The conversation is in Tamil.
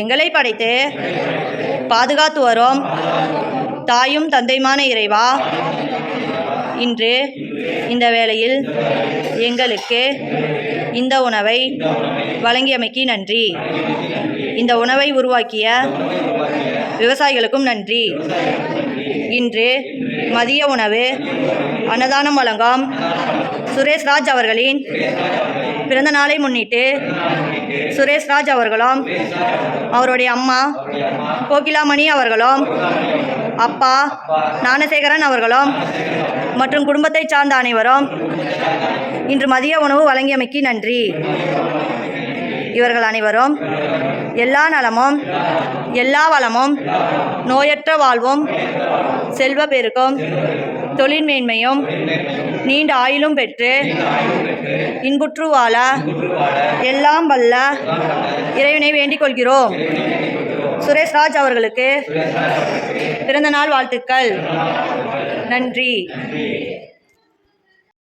எங்களை படைத்து பாதுகாத்து வரும். தாயும் தந்தையுமான இறைவா இன்று இந்த வேளையில் எங்களுக்கு இந்த உணவை வழங்கியமைக்கு நன்றி. இந்த உணவை உருவாக்கிய விவசாயிகளுக்கும் நன்றி. இன்று மதிய உணவு அன்னதானம் வழங்கும் சுரேஷ் ராஜ் அவர்களின் பிறந்த நாளை முன்னிட்டு சுரேஷ் ராஜ் அவர்களும் அவருடைய அம்மா கோகிலாமணி அவர்களும் அப்பா ஞானசேகரன் அவர்களும் மற்றும் குடும்பத்தைச் சார்ந்த அனைவரும் இன்று மதிய உணவு வழங்கியமைக்கு நன்றி. இவர்கள் அனைவரும் எல்லா நலமும் எல்லா வளமும் நோயற்ற வாழ்வும் செல்வ பெருக்கும் தொழில் மேன்மையும் நீண்ட ஆயுளும் பெற்று இன்புற்று வாழ எல்லாம் வல்ல இறைவனை வேண்டிக் கொள்கிறோம். சுரேஷ் ராஜ் அவர்களுக்கு பிறந்த நாள் வாழ்த்துக்கள். நன்றி.